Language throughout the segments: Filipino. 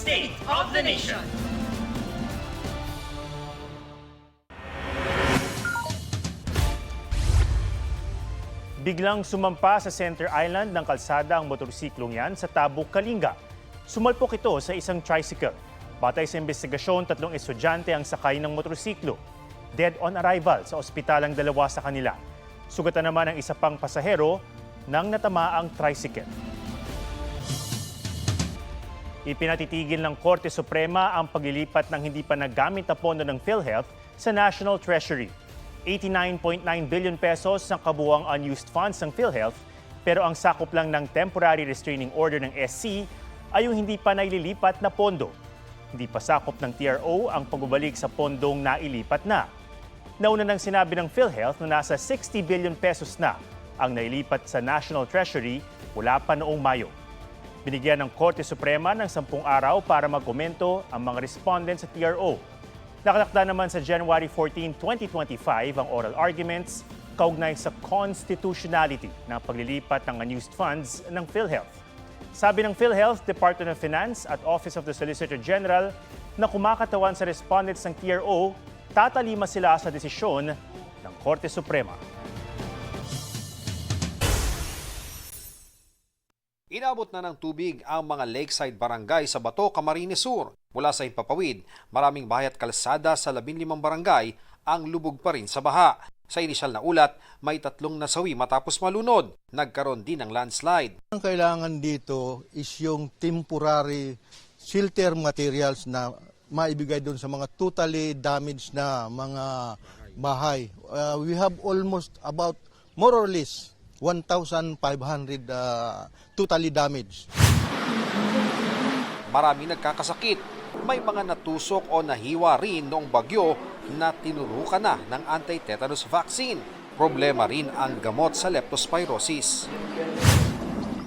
State of the Nation. Biglang sumampa sa Center Island ng kalsada ang motorsiklong yan sa Tabuk, Kalinga. Sumalpok ito sa isang tricycle. Batay sa investigasyon, tatlong estudyante ang sakay ng motorsiklo. Dead on arrival sa ospital ang dalawa sa kanila. Sugatan naman ang isa pang pasahero nang natama ang tricycle. Ipinatitigil ng Korte Suprema ang paglilipat ng hindi pa nagamit na pondo ng PhilHealth sa National Treasury. 89.9 billion pesos ang kabuwang unused funds ng PhilHealth pero ang sakop lang ng temporary restraining order ng SC ay yung hindi pa naililipat na pondo. Hindi pa sakop ng TRO ang pagbabalik sa pondong nailipat na. Nauna nang sinabi ng PhilHealth na nasa 60 billion pesos na ang nailipat sa National Treasury mula pa noong Mayo. Binigyan ng Korte Suprema ng 10 araw para magkomento ang mga respondents sa TRO. Nakatakda naman sa January 14, 2025 ang oral arguments kaugnay sa constitutionality ng paglilipat ng unused funds ng PhilHealth. Sabi ng PhilHealth, Department of Finance at Office of the Solicitor General na kumakatawan sa respondents ng TRO, tatalima sila sa desisyon ng Korte Suprema. Inabot na ng tubig ang mga lakeside barangay sa Bato, Camarines Sur. Mula sa Impapawid, maraming bahay at kalsada sa 15 barangay ang lubog pa rin sa baha. Sa inisyal na ulat, may tatlong nasawi matapos malunod. Nagkaroon din ng landslide. Ang kailangan dito is yung temporary shelter materials na maibigay doon sa mga totally damaged na mga bahay. Uh, we have almost about more or less 1,500 uh, totally damaged. Marami nagkakasakit. May mga natusok o nahiwa rin noong bagyo na tinurukan na ng anti-tetanus vaccine. Problema rin ang gamot sa leptospirosis.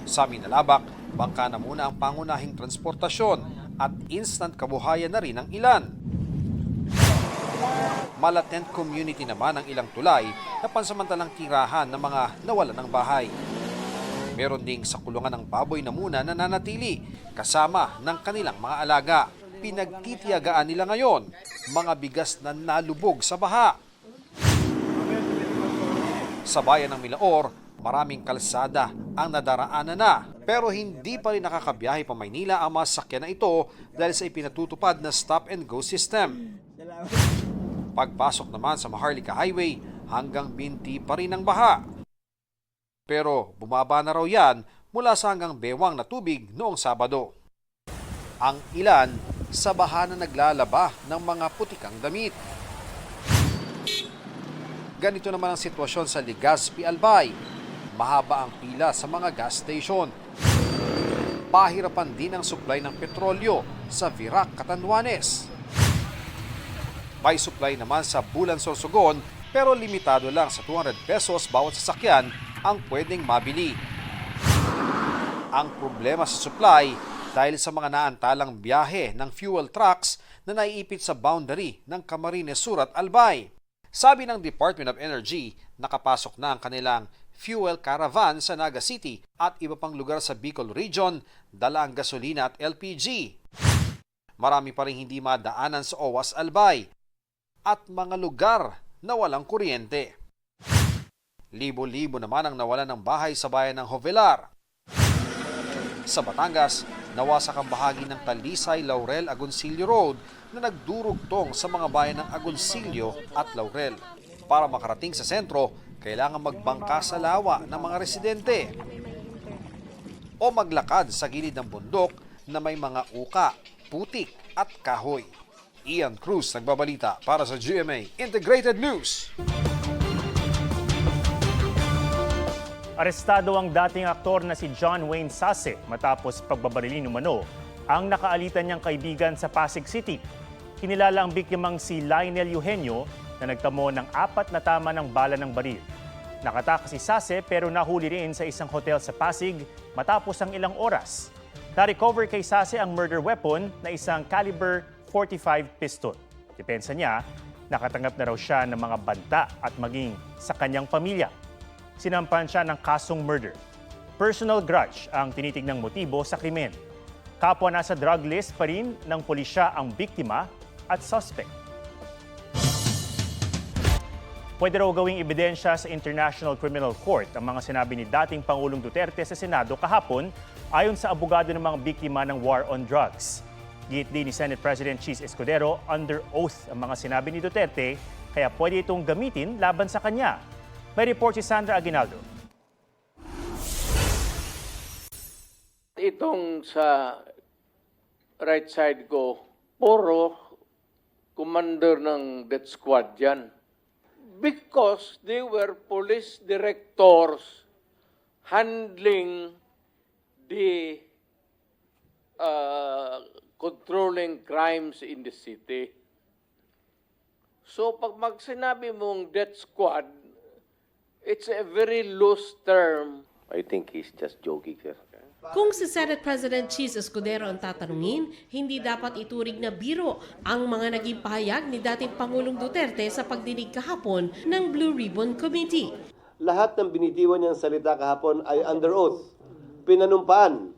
Sa Minalabak, bangka na muna ang pangunahing transportasyon at instant kabuhayan na rin ang ilan. Malatent community naman ang ilang tulay na pansamantalang tirahan ng mga nawalan ng bahay. Meron ding sa kulungan ng baboy na muna nananatili kasama ng kanilang mga alaga. Pinagtitiyagaan nila ngayon mga bigas na nalubog sa baha. Sa bayan ng Milaor, maraming kalsada ang nadaraanan na pero hindi pa rin nakakabiyahe pa Maynila ang mga sakyan na ito dahil sa ipinatutupad na stop and go system. Pagpasok naman sa Maharlika Highway, hanggang binti pa rin ang baha. Pero bumaba na raw yan mula sa hanggang bewang na tubig noong Sabado. Ang ilan sa baha na naglalaba ng mga putikang damit. Ganito naman ang sitwasyon sa Legazpi Albay. Mahaba ang pila sa mga gas station. Pahirapan din ang supply ng petrolyo sa Virac, Catanduanes. May supply naman sa Bulan Sorsogon pero limitado lang sa 200 pesos bawat sasakyan ang pwedeng mabili. Ang problema sa supply dahil sa mga naantalang biyahe ng fuel trucks na naiipit sa boundary ng Camarines Sur at Albay. Sabi ng Department of Energy, nakapasok na ang kanilang fuel caravan sa Naga City at iba pang lugar sa Bicol Region, dala ang gasolina at LPG. Marami pa rin hindi madaanan sa Owas Albay at mga lugar na walang kuryente. Libo-libo naman ang nawalan ng bahay sa bayan ng Hovelar. Sa Batangas, nawasak ang bahagi ng Talisay, Laurel, Agoncillo Road na nagdurugtong sa mga bayan ng Agoncillo at Laurel. Para makarating sa sentro, kailangan magbangka sa lawa ng mga residente o maglakad sa gilid ng bundok na may mga uka, putik at kahoy. Ian Cruz nagbabalita para sa GMA Integrated News. Arestado ang dating aktor na si John Wayne Sase matapos pagbabarilin umano ang nakaalitan niyang kaibigan sa Pasig City. Kinilala ang biktimang si Lionel Eugenio na nagtamo ng apat na tama ng bala ng baril. Nakatakas si Sase pero nahuli rin sa isang hotel sa Pasig matapos ang ilang oras. Na-recover kay Sase ang murder weapon na isang caliber 45 pistol. Depensa niya, nakatanggap na raw siya ng mga banta at maging sa kanyang pamilya sinampan siya ng kasong murder. Personal grudge ang tinitingnang motibo sa krimen. Kapwa nasa drug list pa rin ng pulisya ang biktima at suspect. Pwede raw gawing ebidensya sa International Criminal Court ang mga sinabi ni dating Pangulong Duterte sa Senado kahapon ayon sa abogado ng mga biktima ng war on drugs. Git din ni Senate President Cheese Escudero under oath ang mga sinabi ni Duterte kaya pwede itong gamitin laban sa kanya. May report si Sandra Aguinaldo. Itong sa right side ko, puro commander ng death squad yan. Because they were police directors handling the uh, controlling crimes in the city. So pag mag sinabi mong death squad, it's a very loose term. I think he's just joking, sir. Kung si Senate President Cheese Escudero ang tatanungin, hindi dapat ituring na biro ang mga naging pahayag ni dating Pangulong Duterte sa pagdinig kahapon ng Blue Ribbon Committee. Lahat ng binitiwan niyang salita kahapon ay under oath, pinanumpaan.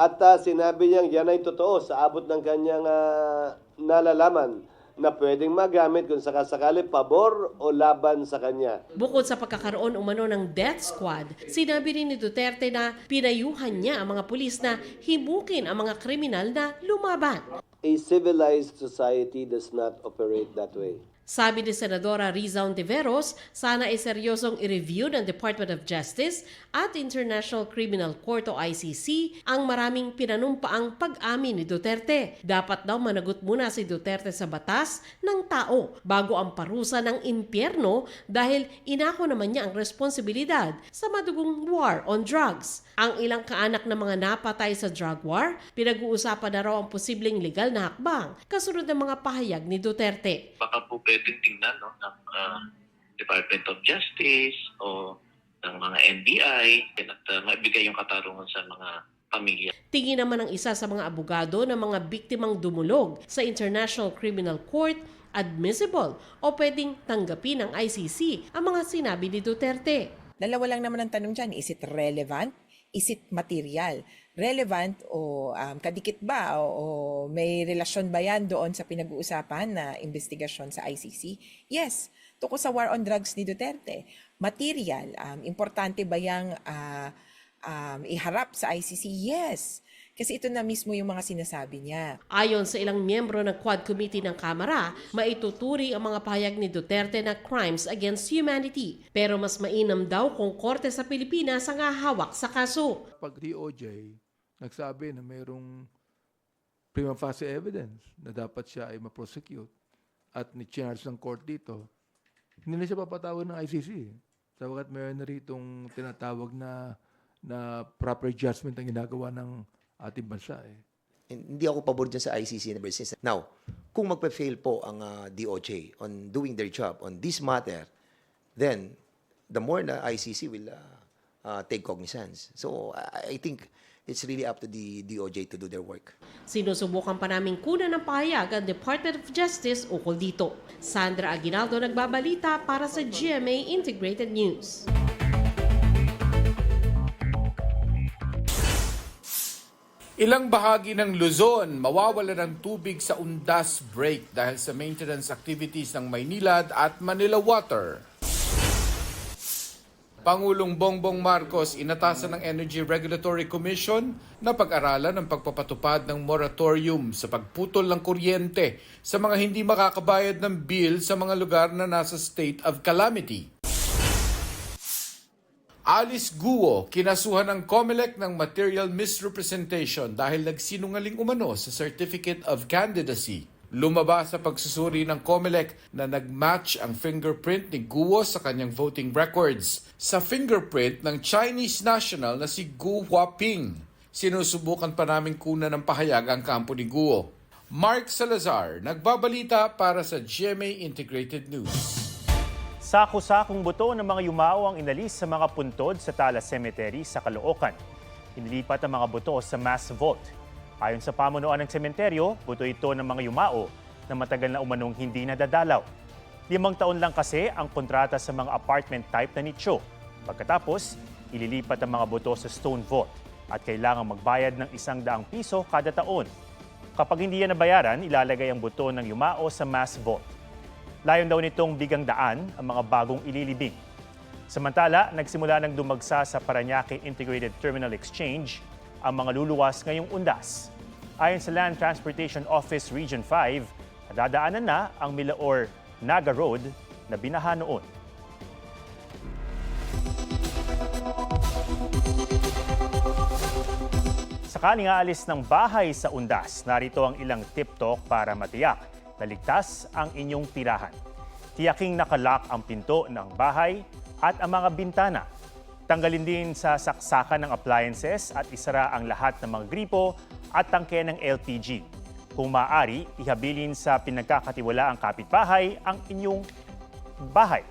At ah, sinabi niyang yan ay totoo sa abot ng kanyang ah, nalalaman na pwedeng magamit kung sakasakali pabor o laban sa kanya. Bukod sa pagkakaroon umano ng death squad, sinabi rin ni Duterte na pinayuhan niya ang mga pulis na himukin ang mga kriminal na lumaban. A civilized society does not operate that way. Sabi ni Senadora Riza Ontiveros, sana ay seryosong i-review ng Department of Justice at International Criminal Court o ICC ang maraming pinanumpaang pag-amin ni Duterte. Dapat daw managot muna si Duterte sa batas ng tao bago ang parusa ng impyerno dahil inako naman niya ang responsibilidad sa madugong war on drugs. Ang ilang kaanak ng mga napatay sa drug war, pinag-uusapan na raw ang posibleng legal na hakbang kasunod ng mga pahayag ni Duterte. baka po pwedeng tingnan no, ng ah, Department of Justice o ng mga NBI at uh, maibigay yung katarungan sa mga pamilya. Tingin naman ng isa sa mga abogado ng mga biktimang dumulog sa International Criminal Court admissible o pwedeng tanggapin ng ICC ang mga sinabi ni Duterte. Dalawa lang naman ang tanong dyan, is it relevant? Is it material? Relevant o um, kadikit ba o, o may relasyon ba yan doon sa pinag-uusapan na investigasyon sa ICC? Yes, tungkol sa war on drugs ni Duterte. Material, um, importante ba yung ah, um, iharap sa ICC? Yes, kasi ito na mismo yung mga sinasabi niya. Ayon sa ilang miyembro ng Quad Committee ng Kamara, maituturi ang mga pahayag ni Duterte na crimes against humanity. Pero mas mainam daw kung korte sa Pilipinas ang hahawak sa kaso. pag DOJ nagsabi na mayroong prima facie evidence na dapat siya ay ma-prosecute at ni-charge ng court dito, hindi na siya papatawag ng ICC. Sabagat mayroon na ritong tinatawag na na proper judgment ang ginagawa ng ating bansa. Eh. hindi ako pabor dyan sa ICC first instance. Now, kung magpa-fail po ang ah, DOJ on doing their job on this matter, then the more na ICC will ah, ah, take cognizance. So, I think it's really up to the DOJ to do their work. Sinusubukan pa namin kunan ng pahayag ang Department of Justice ukol dito. Sandra Aguinaldo nagbabalita para sa GMA Integrated News. Ilang bahagi ng Luzon mawawala ng tubig sa undas break dahil sa maintenance activities ng Maynilad at Manila Water. Pangulong Bongbong Marcos inatasan ng Energy Regulatory Commission na pag-aralan ang pagpapatupad ng moratorium sa pagputol ng kuryente sa mga hindi makakabayad ng bill sa mga lugar na nasa state of calamity. Alice Guo, kinasuhan ng COMELEC ng material misrepresentation dahil nagsinungaling umano sa Certificate of Candidacy. Lumabas sa pagsusuri ng COMELEC na nagmatch ang fingerprint ni Guo sa kanyang voting records sa fingerprint ng Chinese national na si Gu Huaping. Sinusubukan pa namin kunan ng pahayag ang kampo ni Guo. Mark Salazar, nagbabalita para sa GMA Integrated News. Sako-sakong buto ng mga yumao ang inalis sa mga puntod sa Tala Cemetery sa Caloocan. Inilipat ang mga buto sa mass vault. Ayon sa pamunuan ng sementeryo, buto ito ng mga yumao na matagal na umanong hindi nadadalaw. Limang taon lang kasi ang kontrata sa mga apartment type na nicho. Pagkatapos, ililipat ang mga buto sa stone vault. at kailangang magbayad ng isang daang piso kada taon. Kapag hindi yan nabayaran, ilalagay ang buto ng yumao sa mass vault. Layon daw nitong bigang daan ang mga bagong ililibing. Samantala, nagsimula ng dumagsa sa Paranaque Integrated Terminal Exchange ang mga luluwas ngayong undas. Ayon sa Land Transportation Office Region 5, nadadaanan na ang Milaor Naga Road na binaha noon. Sakaling aalis ng bahay sa undas, narito ang ilang tip-talk para matiyak na ligtas ang inyong tirahan. Tiyaking nakalock ang pinto ng bahay at ang mga bintana. Tanggalin din sa saksakan ng appliances at isara ang lahat ng mga gripo at tangke ng LPG. Kung maaari, ihabilin sa pinagkakatiwalaang kapitbahay ang inyong bahay.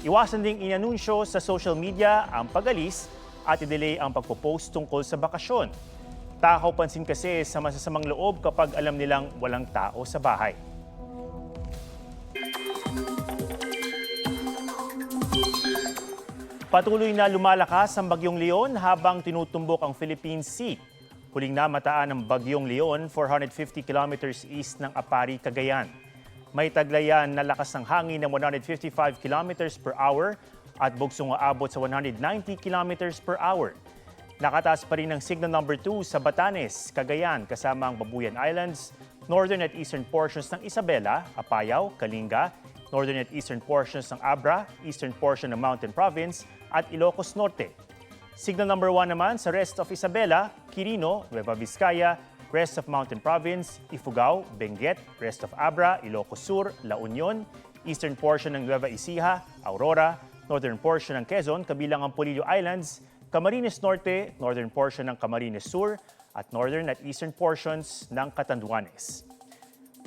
Iwasan ding inanunsyo sa social media ang pag-alis at i-delay ang pagpo-post tungkol sa bakasyon. Takaw pansin kasi sa masasamang loob kapag alam nilang walang tao sa bahay. Patuloy na lumalakas ang Bagyong Leon habang tinutumbok ang Philippine Sea. Huling namataan ng Bagyong Leon 450 kilometers east ng Apari, Cagayan. May taglayan na lakas ng hangin ng 155 kilometers per hour at bugsong aabot sa 190 kilometers per hour. Nakataas pa rin ang signal number 2 sa Batanes, Cagayan kasama ang Babuyan Islands, northern at eastern portions ng Isabela, Apayao, Kalinga, northern at eastern portions ng Abra, eastern portion ng Mountain Province at Ilocos Norte. Signal number 1 naman sa rest of Isabela, Quirino, Nueva Vizcaya, rest of Mountain Province, Ifugao, Benguet, rest of Abra, Ilocos Sur, La Union, eastern portion ng Nueva Ecija, Aurora, northern portion ng Quezon, kabilang ang Polillo Islands, Camarines Norte, northern portion ng Camarines Sur, at northern at eastern portions ng Catanduanes.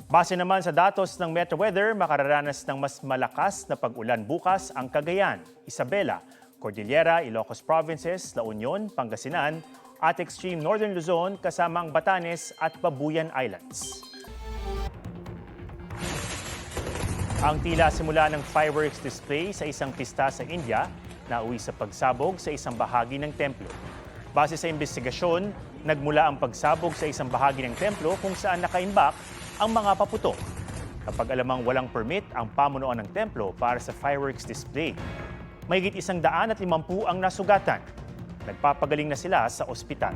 Base naman sa datos ng Metro Weather, makararanas ng mas malakas na pag-ulan bukas ang Cagayan, Isabela, Cordillera, Ilocos Provinces, La Union, Pangasinan, at extreme northern Luzon kasama ang Batanes at Babuyan Islands. Ang tila simula ng fireworks display sa isang pista sa India na uwi sa pagsabog sa isang bahagi ng templo. Base sa investigasyon, nagmula ang pagsabog sa isang bahagi ng templo kung saan nakaimbak ang mga paputok. Kapag alamang walang permit ang pamunuan ng templo para sa fireworks display. Mahigit isang daan at limampu ang nasugatan. Nagpapagaling na sila sa ospital.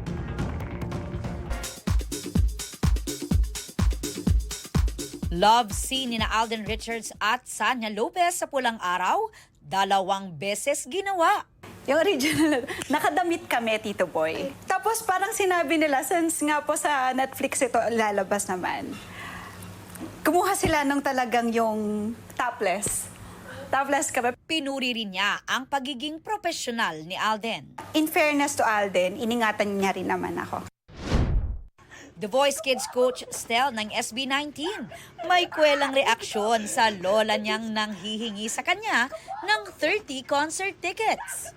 Love scene ni na Alden Richards at Sanya Lopez sa Pulang Araw, dalawang beses ginawa. Yung original, nakadamit kami, Tito Boy. Tapos parang sinabi nila, since nga po sa Netflix ito lalabas naman, kumuha sila nung talagang yung topless. Topless kami. Pinuri rin niya ang pagiging profesional ni Alden. In fairness to Alden, iningatan niya rin naman ako. The Voice Kids coach Stel ng SB19 may kwelang reaksyon sa lola niyang nanghihingi sa kanya ng 30 concert tickets.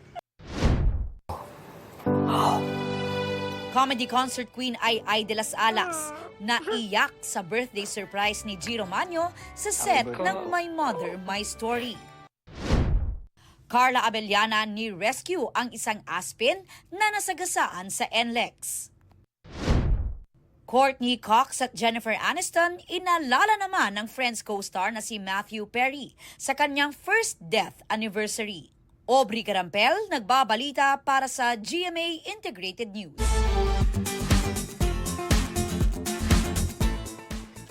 Comedy concert queen ay Ay de las Alas na iyak sa birthday surprise ni Giro Manyo sa set ng My Mother, My Story. Carla Abellana ni Rescue ang isang aspin na nasagasaan sa NLEX. Courtney Cox at Jennifer Aniston inalala naman ng Friends co-star na si Matthew Perry sa kanyang first death anniversary. Aubrey Carampel nagbabalita para sa GMA Integrated News.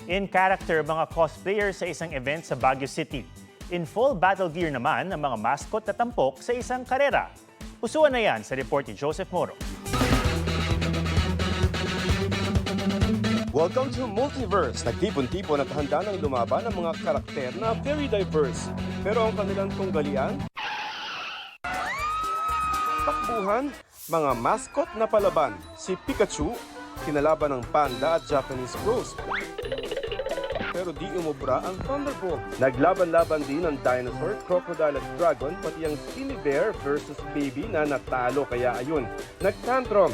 In character, mga cosplayers sa isang event sa Baguio City. In full battle gear naman ang mga mascot na tampok sa isang karera. Pusuan na yan sa report ni Joseph Moro. Welcome to Multiverse. Nagtipon-tipon at handa ng lumaban ang mga karakter na very diverse. Pero ang kanilang tunggalian? Takbuhan, mga mascot na palaban. Si Pikachu, kinalaban ng panda at Japanese Crows. Pero di umubra ang Thunderbolt. Naglaban-laban din ang dinosaur, crocodile at dragon, pati ang Silly Bear versus Baby na natalo kaya ayun. Nagtantrum.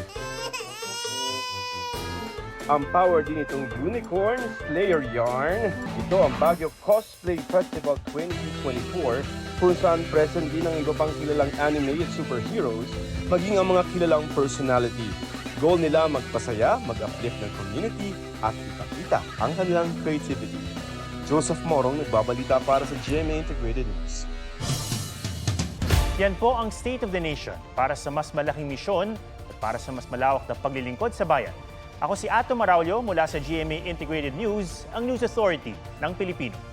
Ang power din itong Unicorn Slayer Yarn. Ito ang Baguio Cosplay Festival 2024 kung saan present din ang iba pang kilalang animated superheroes, maging ang mga kilalang personality. Goal nila magpasaya, mag-uplift ng community, at ipakita ang kanilang creativity. Joseph Morong nagbabalita para sa GMA Integrated News. Yan po ang State of the Nation para sa mas malaking misyon at para sa mas malawak na paglilingkod sa bayan. Ako si Ato Maraulio mula sa GMA Integrated News, ang News Authority ng Pilipino.